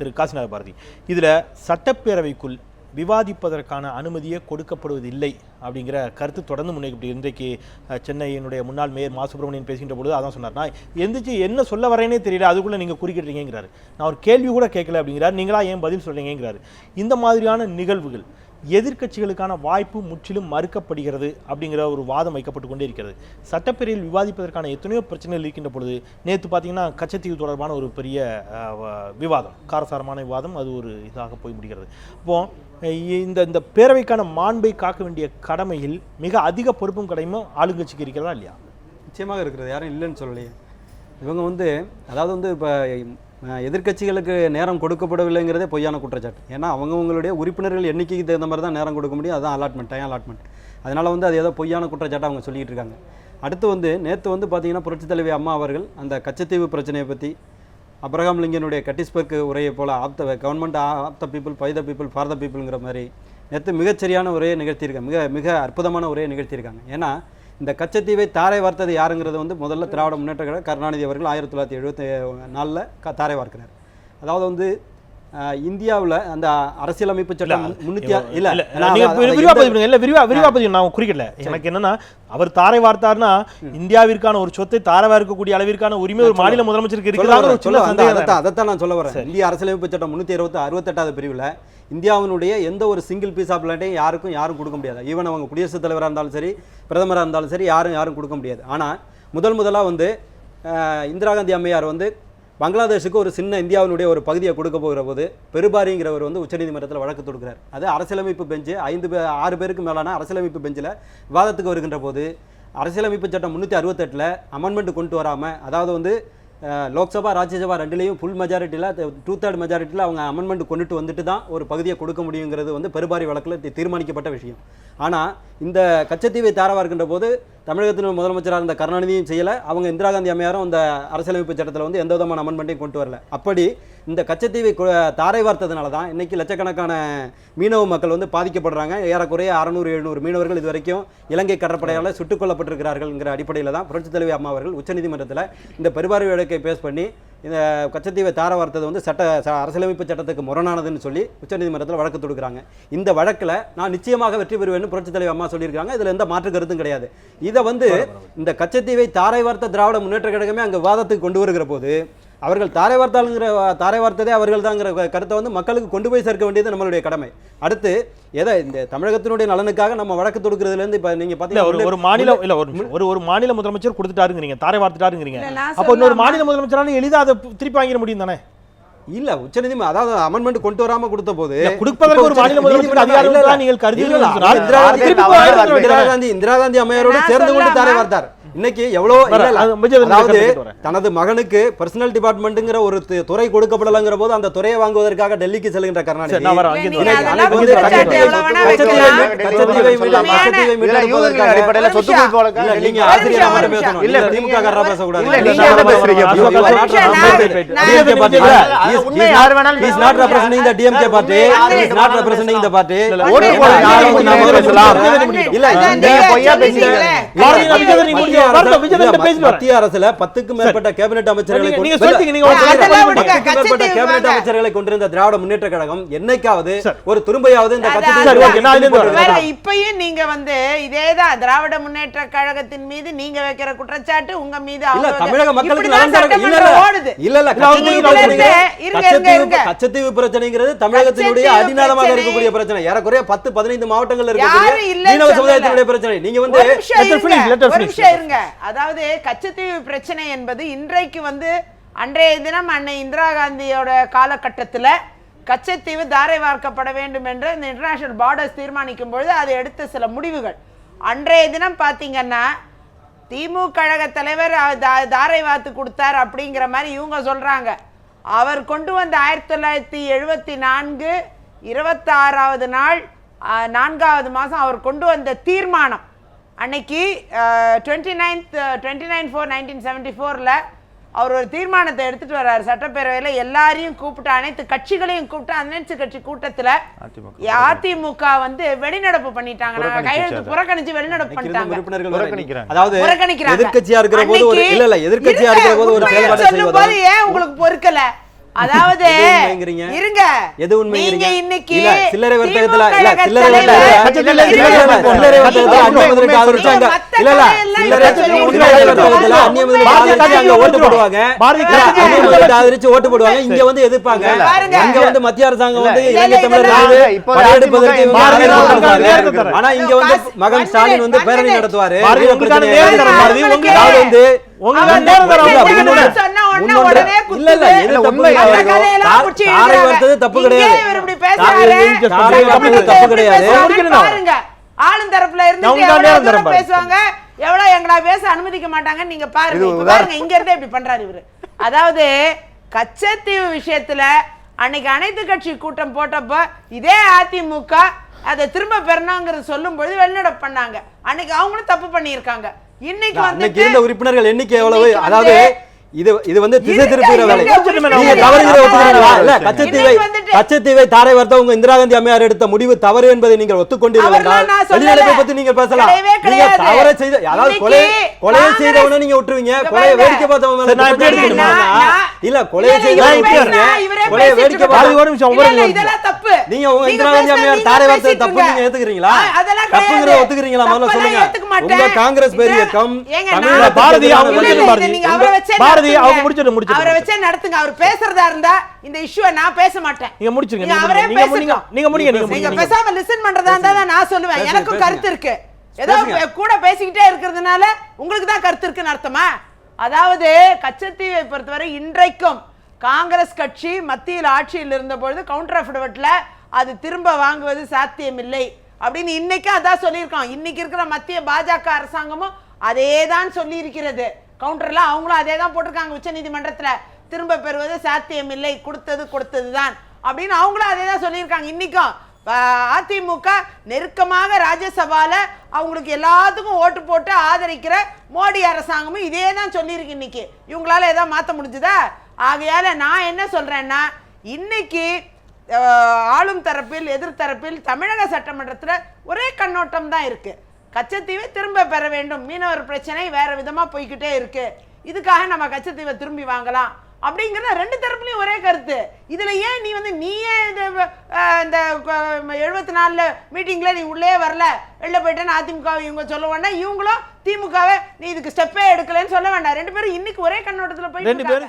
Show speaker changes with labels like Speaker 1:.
Speaker 1: திரு காசிநாத பாரதி. இதில் சட்டப்பேரவைக்குள் விவாதிப்பதற்கான அனுமதியே கொடுக்கப்படுவதில்லை அப்படிங்கிற கருத்து தொடர்ந்து முன்வைக்கப்பட்டு இன்றைக்கு சென்னையினுடைய முன்னாள் மேயர் மா. சுப்பிரமணியன் பேசுகின்ற பொழுது அதான் சொன்னார். நான் எந்திரிச்சு என்ன சொல்ல வரேனே தெரியல அதுக்குள்ளே நீங்கள் குறுக்கிடுறீங்கிறாரு. நான் ஒரு கேள்வி கூட கேட்கல அப்படிங்கிறார். நீங்களா ஏன் பதில் சொல்கிறீங்கிறாரு இந்த மாதிரியான நிகழ்வுகள் எதிர்க்கட்சிகளுக்கான வாய்ப்பு முற்றிலும் மறுக்கப்படுகிறது அப்படிங்கிற ஒரு வாதம் வைக்கப்பட்டு கொண்டே இருக்கிறது. சட்டப்பேரவையில் விவாதிப்பதற்கான எத்தனையோ பிரச்சனைகள் இருக்கின்ற பொழுது நேற்று பார்த்தீங்கன்னா கச்சத்தீவு தொடர்பான ஒரு பெரிய விவாதம் காரசாரமான விவாதம் அது ஒரு இதாக போய் முடிகிறது. அப்போ இந்த இந்த பேரவைக்கான மாண்பை காக்க வேண்டிய கடமையில் மிக அதிக பொறுப்பும் கடமையும் ஆளுங்கட்சிக்கு இருக்கிறதா இல்லையா?
Speaker 2: நிச்சயமாக இருக்கிறது. யாரும் இல்லைன்னு சொல்லலையே. இவங்க வந்து அதாவது வந்து இப்போ எதிர்க்கட்சிகளுக்கு நேரம் கொடுக்கப்படவில்லைங்கிறதே பொய்யான குற்றச்சாட்டு. ஏன்னா அவங்கவுங்களுடைய உறுப்பினர்கள் எண்ணிக்கைக்கு தகுந்த மாதிரி தான் நேரம் கொடுக்க முடியும். அதுதான் அலாட்மெண்ட் டைம் அலாட்மெண்ட் அதனால் வந்து அது ஏதோ பொய்யான குற்றச்சாட்டை அவங்க சொல்லிட்டு இருக்காங்க. அடுத்து வந்து நேற்று வந்து பார்த்தீங்கன்னா புரட்சித் தலைவி அம்மா அவர்கள் அந்த கச்சத்தீவு பிரச்சனையை பற்றி அப்ரஹாம் லிங்கனுடைய கட்டிஸ்பர்க் உரையை போல் of the government of the people by the people for the பீப்புளுங்கிற மாதிரி நேற்று மிகச்சரியான உரையை நிகழ்த்தியிருக்காங்க மிக மிக அற்புதமான உரையை நிகழ்த்தியிருக்காங்க. ஏன்னா இந்த கச்சத்தீவை தாரை வார்த்தது யாருங்கிறது வந்து முதல்ல திராவிட முன்னேற்ற கழக கருணாநிதி அவர்கள் ஆயிரத்தி தொள்ளாயிரத்தி எழுபத்தி நாலில் க தாரை வார்க்கிறார். அதாவது வந்து இந்தியாவில் அந்த அரசியலமைப்பு சட்டம் முன்னூத்தி இல்ல
Speaker 1: இல்ல,
Speaker 2: நான்
Speaker 1: நீங்க
Speaker 2: அதை-
Speaker 1: விரி-
Speaker 2: அதை
Speaker 1: விரிவா
Speaker 2: எந்த-
Speaker 1: பதிவு பண்ணுங்க. இல்ல விரிவா விரிவா பதிவு நான் குறிக்கல எனக்கு என்னன்னா அவர் தாரை வார்த்தார்னா இந்தியாவிற்கான ஒரு சொத்தை தாரவா இருக்கக்கூடிய அளவிற்கான உரிமை ஒரு மாநில முதலமைச்சருக்கு தான்
Speaker 2: அதைத்தான் நான் சொல்ல வரேன். இந்திய அரசியலமைப்பு சட்டம் முன்னூத்தி அறுபத்தி அறுபத்தெட்டாவது பிரிவில் இந்தியாவினுடைய எந்த ஒரு சிங்கிள் பீஸ் ஆஃப் லேண்டையும் யாருக்கும் யாரும் கொடுக்க முடியாது. ஈவன் அவங்க குடியரசுத் தலைவராக இருந்தாலும் சரி பிரதமராக இருந்தாலும் சரி யாரும் யாரும் கொடுக்க முடியாது. ஆனால் முதல் முதலாக வந்து இந்திரா காந்தி அம்மையார் வந்து பங்களாதேஷுக்கு ஒரு சின்ன இந்தியாவினுடைய ஒரு பகுதியை கொடுக்க போகிற போது பெருபாரிங்கிறவர் வந்து உச்சநீதிமன்றத்தில் வழக்கு தொடுக்கிறார். அது அரசியலமைப்பு பெஞ்சு ஐந்து பே ஆறு பேருக்கு மேலான அரசியலமைப்பு பெஞ்சில் விவாதத்துக்கு வருகின்ற போது அரசியலமைப்பு சட்டம் முந்நூற்றி அறுபத்தெட்டில் அமெண்ட்மெண்ட் கொண்டு வராமல் அதாவது வந்து லோக்சபா ராஜ்யசபா ரெண்டுலேயும் ஃபுல் மெஜாரிட்டியில் டூ தேர்ட் மெஜாரிட்டியில் அவங்க அமெண்ட்மெண்ட் கொண்டுட்டு வந்துட்டு தான் ஒரு பகுதியை கொடுக்க முடியுங்கிறது வந்து பெருபாரி வழக்கில் தீர்மானிக்கப்பட்ட விஷயம். ஆனால் இந்த கச்சத்தீவை தாரவாக இருக்கின்ற போது தமிழகத்தின் முதலமைச்சராக இருந்த கருணாநிதியும் செய்யலை. அவங்க இந்திரா காந்தி அம்மையாரும் அந்த அரசியலமைப்பு சட்டத்தில் வந்து எந்த விதமான அமெண்ட்மெண்ட்டையும் கொண்டு வரல. அப்படி இந்த கச்சத்தீவை தாரை வார்த்ததுனால தான் இன்னைக்கு லட்சக்கணக்கான மீனவ மக்கள் வந்து பாதிக்கப்படுறாங்க. ஏறக்குறைய அறநூறு எழுநூறு மீனவர்கள் இது வரைக்கும் இலங்கை கடற்படையால் சுட்டுக் கொல்லப்பட்டிருக்கிறார்கள்ங்கிற அடிப்படையில் தான் புரட்சித் தலைவி அம்மா அவர்கள் உச்சநீதிமன்றத்தில் இந்த பெருபாரி வழக்கை பேஸ் பண்ணி இந்த கச்சத்தீவை தார வார்த்தது வந்து சட்ட அரசியலமைப்பு சட்டத்துக்கு முரணானதுன்னு சொல்லி உச்சநீதிமன்றத்தில் வழக்கு தொடுக்கிறாங்க. இந்த வழக்கில் நான் நிச்சயமாக வெற்றி பெறுவேன்னு புரட்சித் தலைவி அம்மா சொல்லியிருக்காங்க இதில் எந்த மாற்று கருத்தும் கிடையாது. இதை வந்து இந்த கச்சத்தீவை தாரை வார்த்த திராவிட முன்னேற்ற கழகமே அங்கே விவாதத்துக்கு கொண்டு வருகிற போது அவர்கள் தாரை வார்த்தாளுங்கிற தாரை வார்த்ததே அவர்கள் தாங்கிற கருத்தை வந்து மக்களுக்கு கொண்டு போய் சேர்க்க வேண்டியது நம்மளுடைய கடமை அடுத்து எதை இந்த தமிழகத்தினுடைய நலனுக்காக நம்ம வழக்கு தொடுக்கிறதுலேருந்து இப்போ நீங்கள்
Speaker 1: ஒரு
Speaker 2: பார்த்தீங்கன்னா
Speaker 1: ஒரு மாநில இல்ல ஒரு நிமிஷம். ஒரு ஒரு மாநில முதலமைச்சர் கொடுத்துட்டாருங்கிறீங்க தாரை வார்த்துட்டாருங்கிறீங்க அப்போ இன்னொரு? மாநில முதலமைச்சரான எளிதா அதை திருப்பி வாங்கிட முடியும் தானே
Speaker 2: இல்ல உச்சநீதிமன்றம் அதாவது அமெண்ட்மெண்ட் கொண்டு வராம கொடுத்த போது
Speaker 1: கொடுப்பதற்கு ஒரு மாநில
Speaker 2: நீதிமன்றம்
Speaker 1: அதிகாரம் நீங்கள் கருதி
Speaker 2: இந்திரா காந்தி இந்திரா காந்தி அம்மையாரோடு சேர்ந்து கொண்டு தாரை? வார்த்தார் இன்னைக்கு எவ்வளோ. தனது மகனுக்கு பர்சனல் டிபார்ட்மெண்ட்ங்கிற ஒரு து- துறை கொடுக்கப்படலங்கிற போது அந்த துறையை வாங்குவதற்கு டெல்லிக்கு செல்கின்ற கருணாநிதி.
Speaker 3: இல்ல,
Speaker 2: மத்திய அரசுல பத்துக்கும் மேற்பட்ட கேபினெட் அமைச்சர்களை மேற்பட்ட கேபினெட். அமைச்சர்களை கொண்டிருந்த திராவிட முன்னேற்ற கழகம் என்னைக்காவது. ஒரு துரும்பையாவது இந்த.
Speaker 3: இப்பயும் நீங்க வந்து இதேதான் திராவிட முன்னேற்ற கழகத்தின் மீது நீங்க வைக்கிற குற்றச்சாட்டு உங்க மீது
Speaker 2: இல்ல தமிழக மக்களுக்கு நலன் இல்ல இல்ல.
Speaker 3: ஓடுது.
Speaker 2: இல்ல இல்ல
Speaker 1: இல்ல, அவங்க
Speaker 2: கச்சத்தீவு பிரச்சனைங்கிறது- தமிழகத்தினுடைய
Speaker 3: பிரச்சனை.
Speaker 2: இருக்கக்கூடிய பிரச்சனை. ஏறக்குறைய பத்து பதினைந்து மாவட்டங்கள்ல இருக்கக்கூடிய மீனவ. சமுதாயத்தினுடைய பிரச்சனை. நீங்க வந்து
Speaker 3: ஒரு அதாவது கச்சத்தீவு பிரச்சனை என்பது இன்றைக்கு வந்து அன்றைய தினம் அன்னை இந்திரா காந்தியோட காலகட்டத்துல கச்சத்தீவு தாரை வார்க்கப்பட வேண்டும் என்று இந்த இன்டர்நேஷனல் பார்டர்ஸ் தீர்மானிக்கும் பொழுது அது எடுத்த சில முடிவுகள். அன்றைய தினம் பார்த்தீங்கன்னா திமுக கழக தலைவர் தா- தாரை வார்த்து கொடுத்தார் அப்படிங்கிற மாதிரி இவங்க சொல்றாங்க. அவர் கொண்டு வந்த ஆயிரத்தி தொள்ளாயிரத்தி எழுபத்தி நான்கு இருபத்தாறாவது நாள் நான்காவது மாதம் அவர் கொண்டு வந்த தீர்மானம். அன்னைக்கு twenty ninth twenty nine four nineteen seventy ஃபோரில் அவர் ஒரு தீர்மானத்தை எடுத்துட்டு வர்றாரு. சட்டப்பேரவையில் எல்லாரையும் கூப்பிட்டு அனைத்து கட்சிகளையும் கூப்பிட்டு அனைத்து கட்சி கூட்டத்தில் அதிமுக. வந்து வெளிநடப்பு பண்ணிட்டாங்க. நாங்கள் கையெழுத்து புறக்கணிச்சு வெளிநடப்பு பண்ணிட்டாங்க.
Speaker 2: அதாவது
Speaker 3: புறக்கணிக்கிறாங்க.
Speaker 2: எதிர்க்கட்சியா இருக்கிற போது ஒரு இல்ல இல்ல எதிர்க்கட்சியா
Speaker 3: இருங்க,
Speaker 2: இருக்கிற போது ஒரு செயல்பாடு
Speaker 3: ஏன் உங்களுக்கு பொறுக்கல? அதாவது? இருங்க
Speaker 2: எது உண்மைங்கிறீங்க?
Speaker 3: நீங்க இன்னைக்கு
Speaker 2: இல்ல, சில்லறை வர்த்தகத்துல- இல்ல, சில்லறை வர்த்தகத்துல- சில்லறை வர்த்தகத்துல-
Speaker 1: இல்ல,
Speaker 2: முதலீட்டு ஆதரிச்சாங்க. இல்ல, இல்ல, சில்லறை. வர்த்தகத்துல அந்நிய முதலீட்டு
Speaker 1: பாரதிய
Speaker 2: ஆதரிச்சு
Speaker 1: கட்சி
Speaker 2: அங்க ஓட்டு போடுவாங்க.
Speaker 1: ஓட்டு
Speaker 2: முதலீட்டு ஆதரிச்சு ஓட்டு போடுவாங்க. இங்க வந்து எதிர்ப்பாங்க. அங்க வந்து மத்திய அரசாங்கம் வந்து இலங்கை தமிழர் படையெடுப்பதற்கு. ஆனா இங்க வந்து மகன் ஸ்டாலின் வந்து பேரணி. நடத்துவாரு வந்து தப்பு கிடையாது.
Speaker 3: ஆளும் தரப்புல இருந்து. பேசுவாங்க? எவ்வளவு எங்களா பேச அனுமதிக்க மாட்டாங்கன்னு நீங்க. பாருங்க. இங்க இருந்தே இப்படி பண்றாரு இவரு. அதாவது கச்சத்தீவு விஷயத்துல அன்னைக்கு அனைத்து கட்சி கூட்டம் போட்டப்ப இதே அதிமுக அதை திரும்ப பெறணுங்கிறது சொல்லும் பொழுது வெளிநடப்பு பண்ணாங்க. அன்னைக்கு அவங்களும் தப்பு பண்ணியிருக்காங்க. இன்னைக்கு
Speaker 2: அன்னைக்கு
Speaker 3: வந்து
Speaker 2: இருந்த உறுப்பினர்கள் எண்ணிக்கை எவ்வளவு அதாவது இது இது வந்து திசை திருப்புகிற வேலை நீங்க. தவறுகிற ஒத்துக்கிறீங்களா இல்ல கச்சத்தீவை கச்சத்தீவை தாரை வார்த்தை உங்க இந்திரா காந்தி அம்மையார் எடுத்த முடிவு தவறு என்பதை நீங்கள் ஒத்துக்கொண்டீர்கள். வெளிநடப்பை பத்தி நீங்க பேசலாம் நீங்க. தவறை செய்த அதாவது கொலை கொலையை செய்தவனை நீங்க விட்டுருவீங்க கொலையை. வேடிக்கை பார்த்தவங்க
Speaker 1: நான்
Speaker 2: இல்ல கொலையை
Speaker 3: இவரே
Speaker 2: கொலையை வேடிக்கை. பார்த்து
Speaker 1: ஒரு நிமிஷம்,
Speaker 3: தப்பு.
Speaker 2: நீங்க உங்க இந்திரா காந்தி அம்மையார் தாரை வார்த்தை தப்பு நீங்க. ஏத்துக்கிறீங்களா தப்புங்கிறத. ஒத்துக்கிறீங்களா முதல்ல சொல்லுங்க. உங்க காங்கிரஸ் பேர் இயக்கம்
Speaker 1: பாரதி, அவங்க
Speaker 3: இல்ல,
Speaker 1: பாரதி. பாரதி. அவங்க முடிச்சிட்டு, முடிச்சிட்டு,
Speaker 3: அவரை
Speaker 1: முடிச்சிட்டு.
Speaker 3: வச்சே நடத்துங்க அவர் பேசுறதா இருந்தா இந்த இஷ்யூவை நான் பேச மாட்டேன்
Speaker 1: நீங்க முடிச்சிருங்க,
Speaker 3: நீங்க அவரே
Speaker 1: முடிங்க, நீங்க முடிங்க. நீங்க.
Speaker 3: பேசாம லிசன் பண்றதா இருந்தா தான் நான் சொல்லுவேன்
Speaker 2: பேசுங்க,
Speaker 3: எனக்கும்
Speaker 2: பேசுங்க.
Speaker 3: கருத்து இருக்கு ஏதோ
Speaker 2: பேசுங்க.
Speaker 3: கூட பேசிக்கிட்டே இருக்கிறதுனால உங்களுக்கு தான் கருத்து இருக்குன்னு அர்த்தமா அதாவது கச்சத்தீவை பொறுத்தவரை இன்றைக்கும் காங்கிரஸ் கட்சி மத்தியில் ஆட்சியில் இருந்த பொழுது கவுண்டர் அஃபிடவிட்டில் அது திரும்ப வாங்குவது சாத்தியமில்லை அப்படின்னு இன்னைக்கும் அதான் சொல்லியிருக்கோம் இன்னைக்கு இருக்கிற மத்திய பாஜக அரசாங்கமும் அதே தான் சொல்லியிருக்கிறது கவுண்டரில் அவங்களும் அதே தான் போட்டிருக்காங்க உச்சநீதிமன்றத்தில் திரும்ப பெறுவது சாத்தியமில்லை. கொடுத்தது கொடுத்தது தான் அப்படின்னு அவங்களும் அதே தான் சொல்லியிருக்காங்க இன்றைக்கும் அதிமுக நெருக்கமாக ராஜ்யசபால அவங்களுக்கு எல்லாத்துக்கும் ஓட்டு போட்டு ஆதரிக்கிற மோடி அரசாங்கமும் இதே தான் சொல்லியிருக்கு இன்னைக்கு. இவங்களால ஏதாவது மாற்ற முடிஞ்சுதா? ஆகையால நான் என்ன சொல்றேன்னா இன்னைக்கு ஆளும் தரப்பில் எதிர்த்தரப்பில் தமிழக சட்டமன்றத்துல ஒரே கண்ணோட்டம் தான் இருக்கு. கச்சத்தீவை திரும்ப பெற வேண்டும். மீனவர் பிரச்சனை வேற விதமா போய்க்கிட்டே இருக்கு. இதுக்காக நம்ம கச்சத்தீவை திரும்பி வாங்கலாம். அப்படிங்கிற ரெண்டு தரப்புலயும் ஒரே கருத்து. இதுல ஏன் நீ வந்து நீயே இந்த இந்த எழுபத்தி நாலுல மீட்டிங்ல நீ உள்ளே வரல. வெளில போயிட்டேன்னு அதிமுக இவங்க சொல்ல வேண்டாம். இவங்களும் திமுகவை நீ இதுக்கு ஸ்டெப்பே எடுக்கலைன்னு சொல்ல வேண்டாம். ரெண்டு பேரும் இன்னைக்கு ஒரே கண்ணோட்டத்துல.
Speaker 1: பேரும்